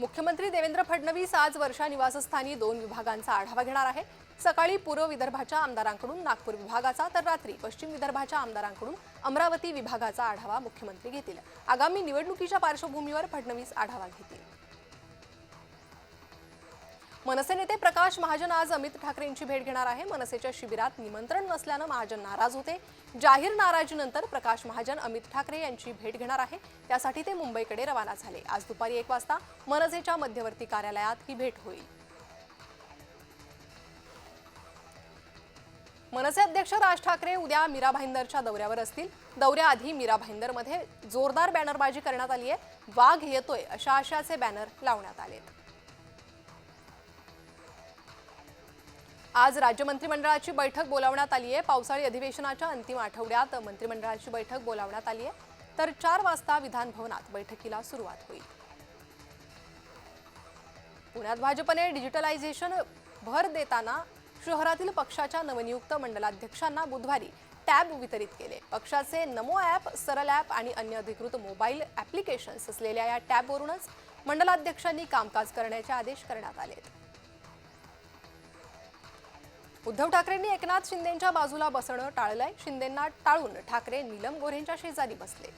मुख्यमंत्री देवेंद्र फडणवीस आज वर्षा निवासस्थानी दोन विभागांचा आढावा घेणार आहे सकाळी पूर्व विदर्भाच्या आमदारांकडून नागपूर विभागाचा तर रात्री पश्चिम विदर्भाच्या आमदारांकडून अमरावती विभागाचा आढावा मुख्यमंत्री घेतील. आगामी निवडणुकीच्या पार्श्वभूमीवर फडणवीस आढावा घेतील. मनसे नेते प्रकाश महाजन आज अमित ठाकरेंची भेट घेणार आहे. मनसेच्या शिबिरात निमंत्रण नसल्यानं महाजन नाराज होते. जाहीर नाराजीनंतर प्रकाश महाजन अमित ठाकरे यांची भेट घेणार आहे. त्यासाठी ते मुंबईकडे रवाना झाले. आज दुपारी एक वाजता मनसेच्या मध्यवर्ती कार्यालयात ही भेट होईल. मनसे अध्यक्ष राज ठाकरे उद्या मीरा भाईंदरच्या दौऱ्यावर असतील. दौऱ्याआधी मीरा भाईंदरमध्ये जोरदार बॅनरबाजी करण्यात आली आहे वाघ येतोय अशा आशयाचे बॅनर लावण्यात आलेत. आज राज्य मंत्रिमंडळाची बैठक बोलावण्यात आली आहे. पावसाळी अधिवेशनाच्या अंतिम आठवड्यात मंत्रिमंडळाची बैठक बोलावण्यात आली आहे. तर चार वाजता विधान भवनात बैठकीला सुरुवात होईल. पुण्यात भाजपने डिजिटलायझेशन भर देताना शहरातील पक्षाच्या नवनियुक्त मंडलाध्यक्षांना बुधवारी टॅब वितरित केले. पक्षाचे नमो ॲप सरल ॲप आणि अन्य अधिकृत मोबाईल ॲप्लिकेशन्स असलेल्या या टॅबवरूनच मंडलाध्यक्षांनी कामकाज करण्याचे आदेश करण्यात आलेत. उद्धव ठाकरेंनी एकनाथ शिंदेंच्या बाजूला बसणं टाळलंय. शिंदेंना टाळून ठाकरे नीलम गोऱ्हेंच्या शेजारी बसले.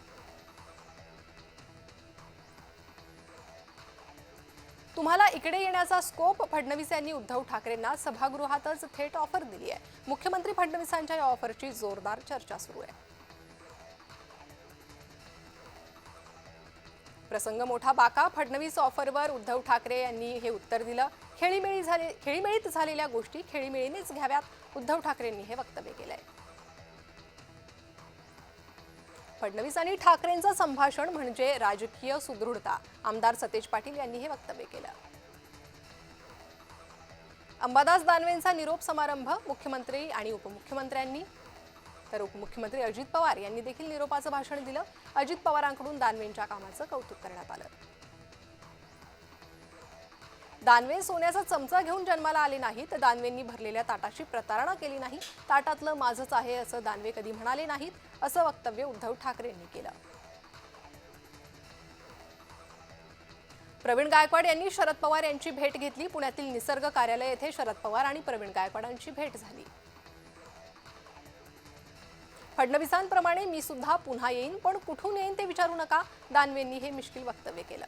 तुम्हाला इकडे येण्याचा स्कोप फडणवीस यांनी उद्धव ठाकरेंना सभागृहातच थेट ऑफर दिली आहे मुख्यमंत्री फडणवीसांच्या या ऑफरची जोरदार चर्चा सुरू आहे. प्रसंग मोठा बाका. फडणवीस ऑफरवर उद्धव ठाकरे यांनी हे उत्तर दिलं. खेळीमेळी झाले खेळीमेळीत झालेल्या गोष्टी खेळीमेळीनेच घ्याव्यात उद्धव ठाकरेंनी हे वक्तव्य केलंय. फडणवीस आणि ठाकरेंचं संभाषण म्हणजे राजकीय सुदृढता. आमदार सतेज पाटील यांनी हे वक्तव्य केलं. अंबादास दानवेंचा निरोप समारंभ मुख्यमंत्री आणि उपमुख्यमंत्र्यांनी तर उपमुख्यमंत्री अजित पवार यांनी देखील निरोपाचं भाषण दिलं. अजित पवारांकडून दानवेंच्या कामाचं कौतुक करण्यात आलं. दानवे सोन्याचा चमचा घेऊन जन्माला आले नाही तर दानवेंनी भरलेल्या ताटाची प्रतारणा केली नाही. ताटातलं माझंच आहे असं दानवे कधी म्हणाले नाहीत असं वक्तव्य उद्धव ठाकरेंनी केलं. प्रवीण गायकवाड यांनी शरद पवार यांची भेट घेतली. पुण्यातील निसर्ग कार्यालय येथे शरद पवार आणि प्रवीण गायकवाडांची भेट झाली. फडणवीसांप्रमाणे मी सुद्धा पुन्हा येईन पण कुठून येईन ते विचारू नका. दानवेंनी हे मिश्किल वक्तव्य केलं.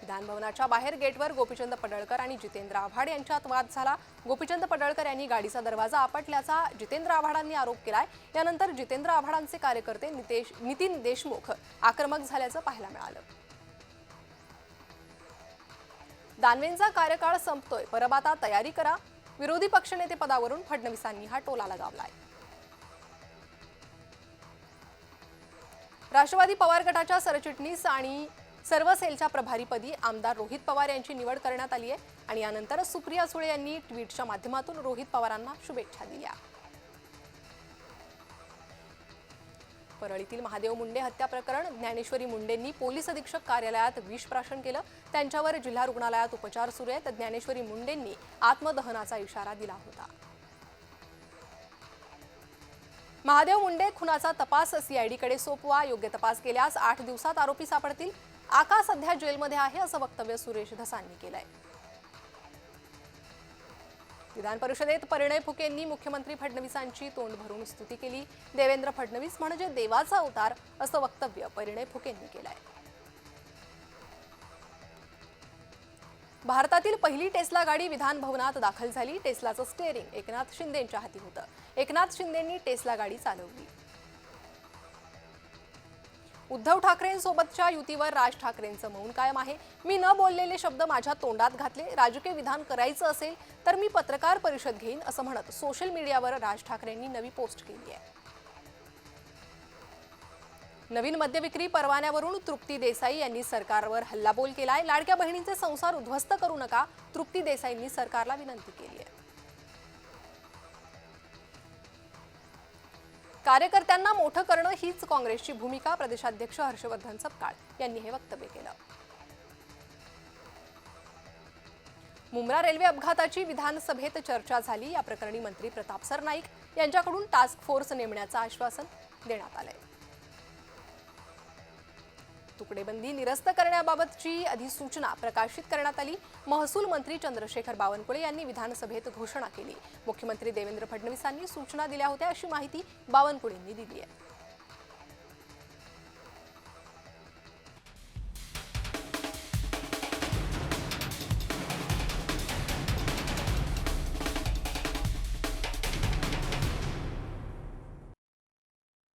विधानभवनाच्या बाहेर गेटवर गोपीचंद पडळकर आणि जितेंद्र आव्हाड यांच्यात वाद झाला. गोपीचंद पडळकर यांनी गाडीचा दरवाजा आपटल्याचा जितेंद्र आव्हाडांनी आरोप केलाय. यानंतर जितेंद्र आव्हाडांचे कार्यकर्ते नितेश नितीन देशमुख आक्रमक झाल्याचं पाहायला मिळालं. दानवेंचा कार्यकाळ संपतोय. परब आता तयारी करा. विरोधी पक्षनेते पदावरून फडणवीसांनी हा टोला लगावलाय. राष्ट्रवादी पवार गटाच्या सरचिटणीस आणि सर्व सेलच्या प्रभारीपदी आमदार रोहित पवार यांची निवड करण्यात आली आहे आणि यानंतर सुप्रिया सुळे यांनी ट्विटच्या माध्यमातून रोहित पवारांना शुभेच्छा दिल्या. परळीतील महादेव मुंडे हत्या प्रकरण ज्ञानेश्वरी मुंडेंनी पोलीस अधीक्षक कार्यालयात विषप्राशन केलं. त्यांच्यावर जिल्हा रुग्णालयात उपचार सुरू आहेत. ज्ञानेश्वरी मुंडेंनी आत्मदहनाचा इशारा दिला होता. महादेव मुंडे खुनाचा तपास सीआयडीकडे सोपवा योग्य तपास केल्यास आठ दिवसात आरोपी सापडतील. आका सध्या जेलमध्ये आहे असं वक्तव्य सुरेश धसांनी केलंय. विधान परिषदेत परिणय फुकेंनी मुख्यमंत्री फडणवीसांची तोंड भरून स्तुती केली. देवेंद्र फडणवीस म्हणजे देवाचा अवतार असं वक्तव्य परिणय फुकेंनी केलंय. भारतातील पहिली टेस्ला गाडी विधान भवनात दाखल झाली. टेस्लाचं स्टेअरिंग एकनाथ शिंदेंच्या हाती होतं. एकनाथ शिंदेंनी टेस्ला गाडी चालवली. उद्धव ठाकरेंसोबतच्या युतीवर राज ठाकरेंचं मौन कायम आहे. मी न बोललेले शब्द माझ्या तोंडात घातले. राजकीय विधान करायचं असेल तर मी पत्रकार परिषद घेईन असं म्हणत सोशल मीडियावर राज ठाकरेंनी नवी पोस्ट केली आहे. नवीन मद्यविक्री परवान्यावरून तृप्ती देसाई यांनी सरकारवर हल्लाबोल केलाय. लाडक्या बहिणींचे संसार उद्ध्वस्त करू नका तृप्ती देसाईंनी सरकारला विनंती केली आहे. कार्यकर्त्यांना मोठं करणं हीच काँग्रेसची भूमिका प्रदेशाध्यक्ष हर्षवर्धन सपकाळ यांनी हे वक्तव्य केलं. मुंब्रा रेल्वे अपघाताची विधानसभेत चर्चा झाली. या प्रकरणी मंत्री प्रताप सरनाईक यांच्याकडून टास्क फोर्स नेमण्याचं आश्वासन देण्यात आलंय. तुकडेबंदी निरस्त करण्याबाबतची अधिसूचना प्रकाशित करण्यात आली. महसूल मंत्री चंद्रशेखर बावनकुळे यांनी विधानसभेत घोषणा केली. मुख्यमंत्री देवेंद्र फडणवीसांनी सूचना दिल्या होत्या अशी माहिती बावनकुळेंनी दिली आहे.